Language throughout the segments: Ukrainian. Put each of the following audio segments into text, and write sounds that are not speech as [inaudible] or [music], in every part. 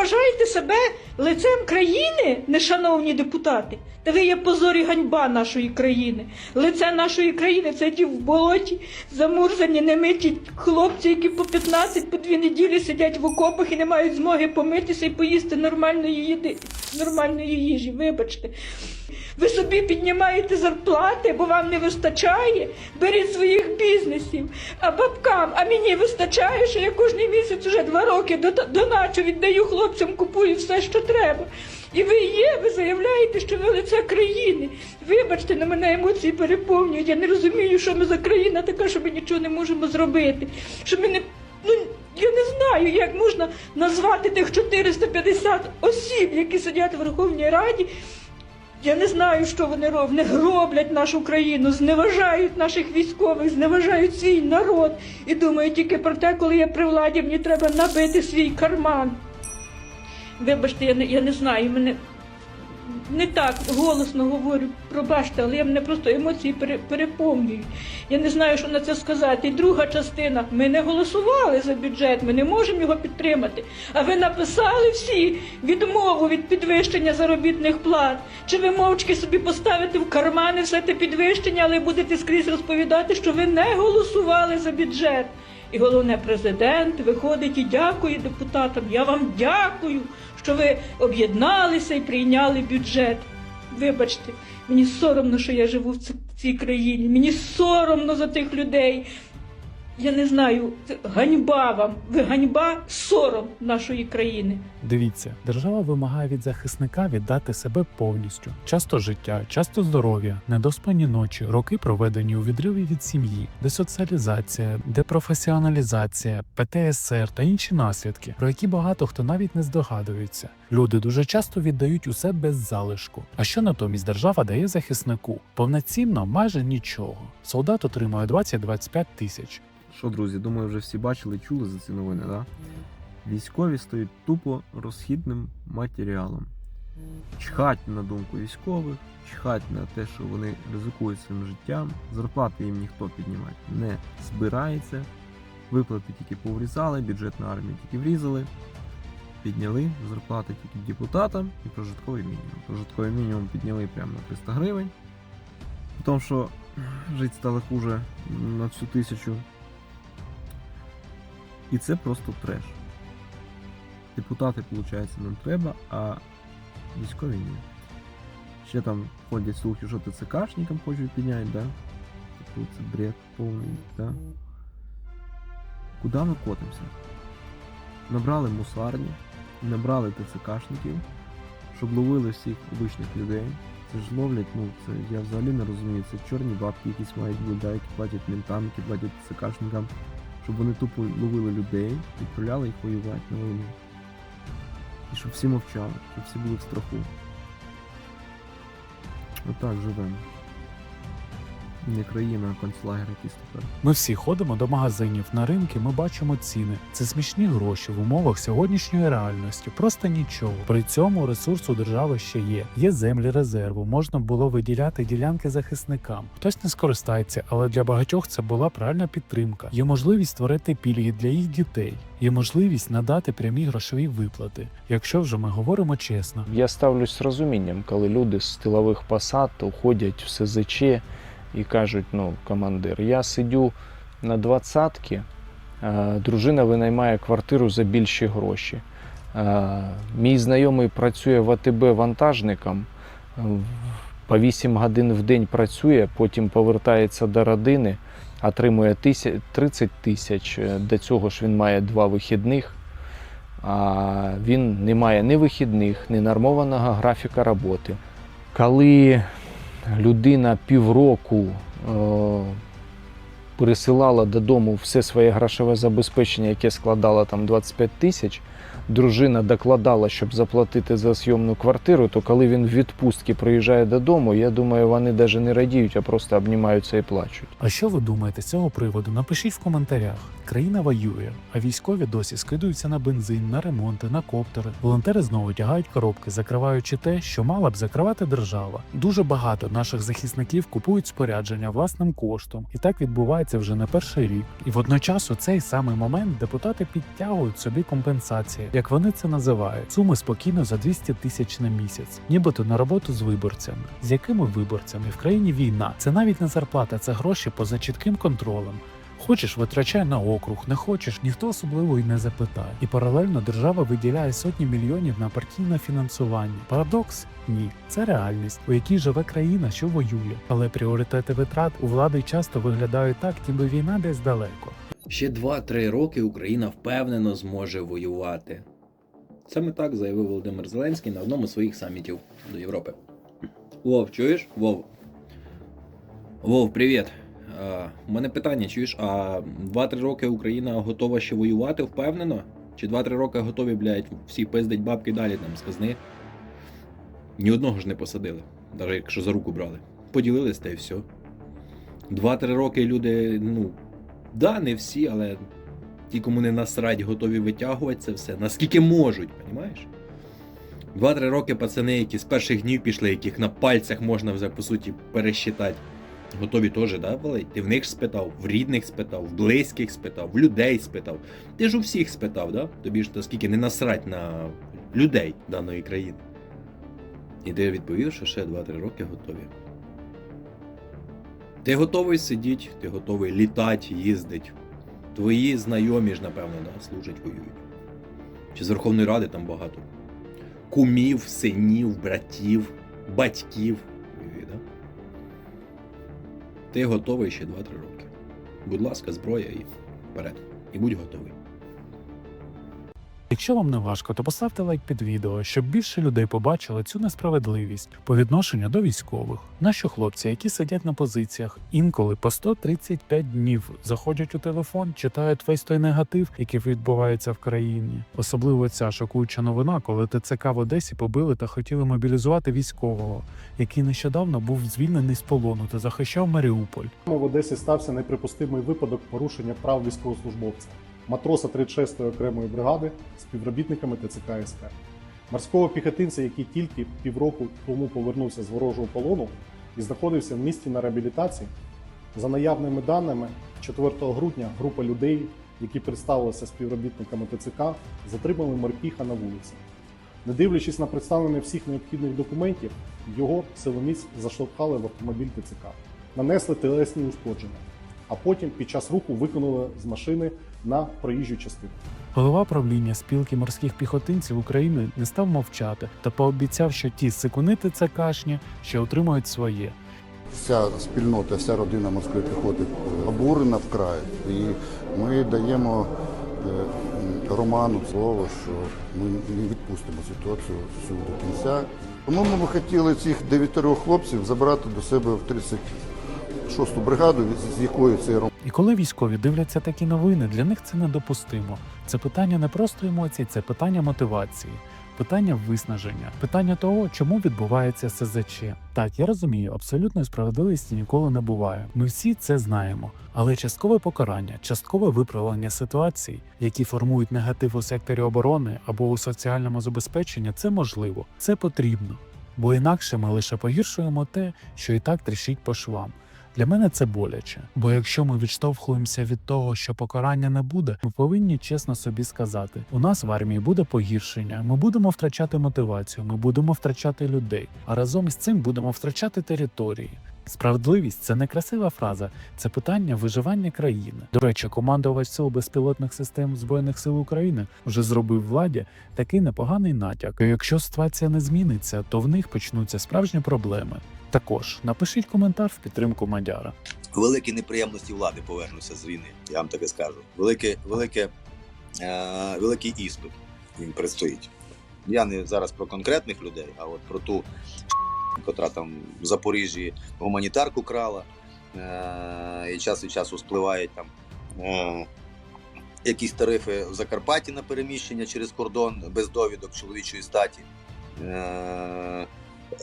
вважаєте себе лицем країни, нешановні депутати? Та ви є позор і ганьба нашої країни. Лице нашої країни це ті в болоті, замурзані, немиті хлопці, які по 15 по дві неділі сидять в окопах і не мають змоги помитися і поїсти нормальної їди, нормальної їжі. Вибачте. Ви собі піднімаєте зарплати, бо вам не вистачає. Беріть своїх бізнесів. А бабкам, а мені вистачає, що я кожен місяць уже два роки до- доначу, віддаю хлопцям, купую все, що треба. І ви є, ви заявляєте, що ви лице країни. Вибачте, на мене емоції переповнюють. Я не розумію, що ми за країна така, що ми нічого не можемо зробити. Що ми не. Ну, я не знаю, як можна назвати тих 450 осіб, які сидять в Верховній Раді, я не знаю, що вони роблять. Гроблять нашу країну, зневажають наших військових, зневажають свій народ і думають тільки про те, коли я при владі, мені треба набити свій карман. Вибачте, я не, я не знаю, мене не так голосно говорю, пробачте, але я мене просто емоції пере, переповнюють. Я не знаю, що на це сказати. І друга частина. Ми не голосували за бюджет, ми не можемо його підтримати. А ви написали всі відмову від підвищення заробітних плат. Чи ви мовчки собі поставите в кармани все те підвищення, але будете скрізь розповідати, що ви не голосували за бюджет. І головне, президент виходить і дякує депутатам. Я вам дякую, що ви об'єдналися і прийняли бюджет. Вибачте, мені соромно, що я живу в ці- цій країні. Мені соромно за тих людей. Я не знаю, ганьба вам. Ви ганьба, сором нашої країни. Дивіться, держава вимагає від захисника віддати себе повністю. Часто життя, часто здоров'я, недоспані ночі, роки проведені у відриві від сім'ї, десоціалізація, депрофесіоналізація, ПТСР та інші наслідки, про які багато хто навіть не здогадується. Люди дуже часто віддають усе без залишку. А що натомість держава дає захиснику? Повноцінно майже нічого. Солдат отримує 20-25 тисяч. Що, друзі, думаю, вже всі бачили і чули за ці новини, да? Військові стають тупо розхідним матеріалом. Чхать на думку військових, чхать на те, що вони ризикують своїм життям, зарплати їм ніхто піднімати не збирається. Виплати тільки поврізали, бюджет на армію тільки врізали, підняли зарплати тільки депутатам і прожитковий мінімум. Прожитковий мінімум підняли прямо на 300 гривень. Тому що жити стало хуже на всю тисячу. І це просто треш. Депутати, виходить, нам треба, а військові ні. Ще там ходять слухи, що ТЦКшникам хочуть підняти, да? Типу це бред повний, да? Куди ми котимося? Набрали мусарні, набрали ТЦКшників, щоб ловили всіх обичних людей. Це ж ловлять, ну це я взагалі не розумію. Це чорні бабки якісь мають да, які платять ментам, які платять ТЦКшникам, щоб вони тупо ловили людей, відправляли їх воювати на війну. І щоб всі мовчали, щоб всі були в страху. Отак живемо. Не країна, а концлагер якийсь тепер. Ми всі ходимо до магазинів на ринки. Ми бачимо ціни. Це смішні гроші в умовах сьогоднішньої реальності. Просто нічого. При цьому ресурс у держави ще є. Є землі резерву. Можна було виділяти ділянки захисникам. Хтось не скористається, але для багатьох це була правильна підтримка. Є можливість створити пільги для їх дітей. Є можливість надати прямі грошові виплати. Якщо вже ми говоримо чесно, Я ставлюсь з розумінням, коли люди з тилових посад уходять в СЗЧ і кажуть: ну, командир, я сидю на двадцятки, е, дружина винаймає квартиру за більші гроші. Е, Мій знайомий працює в АТБ вантажником, е, по 8 годин в день працює, потім повертається до родини, отримує 30 тисяч. До цього ж він має два вихідних. А він не має ні вихідних, ні нормованого графіка роботи. Коли людина півроку е, пересилала додому все своє грошове забезпечення, яке складало там 25 тисяч, дружина докладала, щоб заплатити за зйомну квартиру, то коли він в відпустці приїжджає додому, я думаю, вони навіть не радіють, а просто обнімаються і плачуть. а що ви думаєте з цього приводу? Напишіть в коментарях. Країна воює, а військові досі скидуються на бензин, на ремонти, на коптери. Волонтери знову тягають коробки, закриваючи те, що мала б закривати держава. Дуже багато наших захисників купують спорядження власним коштом, і так відбувається вже не перший рік. І водночас у цей самий момент депутати підтягують собі компенсації, як вони це називають, суми спокійно за 200 тисяч на місяць, нібито на роботу з виборцями. З якими виборцями в країні війна? Це навіть не зарплата, це гроші поза чітким контролем. Хочеш, витрачай на округ, не хочеш, ніхто особливо й не запитає. І паралельно держава виділяє сотні мільйонів на партійне фінансування. Парадокс? Ні, це реальність, у якій живе країна, що воює. Але пріоритети витрат у влади часто виглядають так, ніби війна десь далеко. Ще 2-3 роки Україна впевнено зможе воювати. Саме так заявив Володимир Зеленський на одному з своїх самітів до Європи. Вов, чуєш? Вов. Вов, привіт. У мене питання, чуєш, а 2-3 роки Україна готова ще воювати впевнено? Чи 2-3 роки готові, блядь, всі пиздить бабки далі там з казни? Ні одного ж не посадили, навіть якщо за руку брали. Поділились та й все. 2-3 роки люди, ну, Да, не всі, але ті, кому не насрать, готові витягувати це все, наскільки можуть, понімаєш? Два-три роки пацани, які з перших днів пішли, яких на пальцях можна вже по суті пересчитати. Готові теж, да, валить? Ти в них спитав, в рідних спитав, в близьких спитав, в людей спитав. Ти ж у всіх спитав, да? Тобі ж наскільки не насрать на людей даної країни. І ти відповів, що ще 2-3 роки готові. Ти готовий сидіти, ти готовий літати, їздити. Твої знайомі ж, напевно, да, служать, воюють. Чи з Верховної Ради там багато. Кумів, синів, братів, батьків. Ти готовий ще 2-3 роки. Будь ласка, зброя і вперед. І будь готовий. Якщо вам не важко, то поставте лайк під відео, щоб більше людей побачили цю несправедливість по відношенню до військових. Наші хлопці, які сидять на позиціях, інколи по 135 днів заходять у телефон, читають весь той негатив, який відбувається в країні. Особливо ця шокуюча новина, коли ТЦК в Одесі побили та хотіли мобілізувати військового, який нещодавно був звільнений з полону та захищав Маріуполь. В Одесі стався неприпустимий випадок порушення прав військовослужбовця, матроса 36-ї окремої бригади співробітниками ТЦК СП. Морського піхотинця, який тільки півроку тому повернувся з ворожого полону і знаходився в місті на реабілітації. За наявними даними, 4 грудня група людей, які представилися співробітниками ТЦК, затримали морпіха на вулиці. Не дивлячись на представлення всіх необхідних документів, його силоміць заштовхали в автомобіль ТЦК нанесли телесні ушкодження, а потім під час руху викинули з машини на проїжджу частину. Голова правління спілки морських піхотинців України не став мовчати та пообіцяв, що ті сикуни ТЦКшні ще отримають своє. Вся спільнота, вся родина морської піхоти обурена вкрай. І ми даємо е, Роману слово, що ми не відпустимо ситуацію всю до кінця. Тому ми б хотіли цих дев'ятеро хлопців забрати до себе в 36-ту бригаду, з якої цей Роман. І коли військові дивляться такі новини, для них це недопустимо. Це питання не просто емоцій, це питання мотивації, питання виснаження, питання того, чому відбувається СЗЧ. Так, я розумію, абсолютної справедливості ніколи не буває. Ми всі це знаємо. Але часткове покарання, часткове виправлення ситуацій, які формують негатив у секторі оборони або у соціальному забезпеченні, це можливо, це потрібно. Бо інакше ми лише погіршуємо те, що і так тріщить по швам. Для мене це боляче, бо якщо ми відштовхуємося від того, що покарання не буде, ми повинні чесно собі сказати: у нас в армії буде погіршення, ми будемо втрачати мотивацію, ми будемо втрачати людей, а разом із цим будемо втрачати території. Справедливість це не красива фраза, це питання виживання країни. До речі, командувач сил безпілотних систем збройних сил України вже зробив владі такий непоганий натяк. І Якщо ситуація не зміниться, то в них почнуться справжні проблеми. Також напишіть коментар в підтримку Мадяра. великі неприємності влади повернуться з війни. Я вам таке скажу. Велике, велике, е, великий іспит їм предстоїть. Я не зараз про конкретних людей, а от про ту, [laughs] котра там в Запоріжжі гуманітарку крала, е, і час від часу спливають там. Е, Якісь тарифи в Закарпатті на переміщення через кордон без довідок чоловічої статі, е,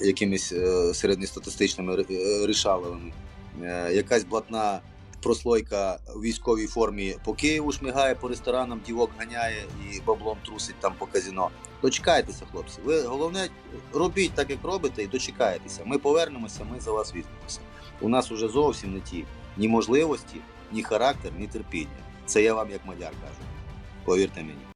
якимись е, середньостатистичними е, рішаловими. Е, якась блатна прослойка у військовій формі по Києву шмигає, по ресторанам дівок ганяє і баблом трусить там по казіно. Дочекайтеся, хлопці. Ви головне робіть так, як робите, і дочекайтеся. Ми повернемося, ми за вас візьмемося. У нас уже зовсім не ті ні можливості, ні характер, ні терпіння. Це я вам як мадяр кажу. Повірте мені.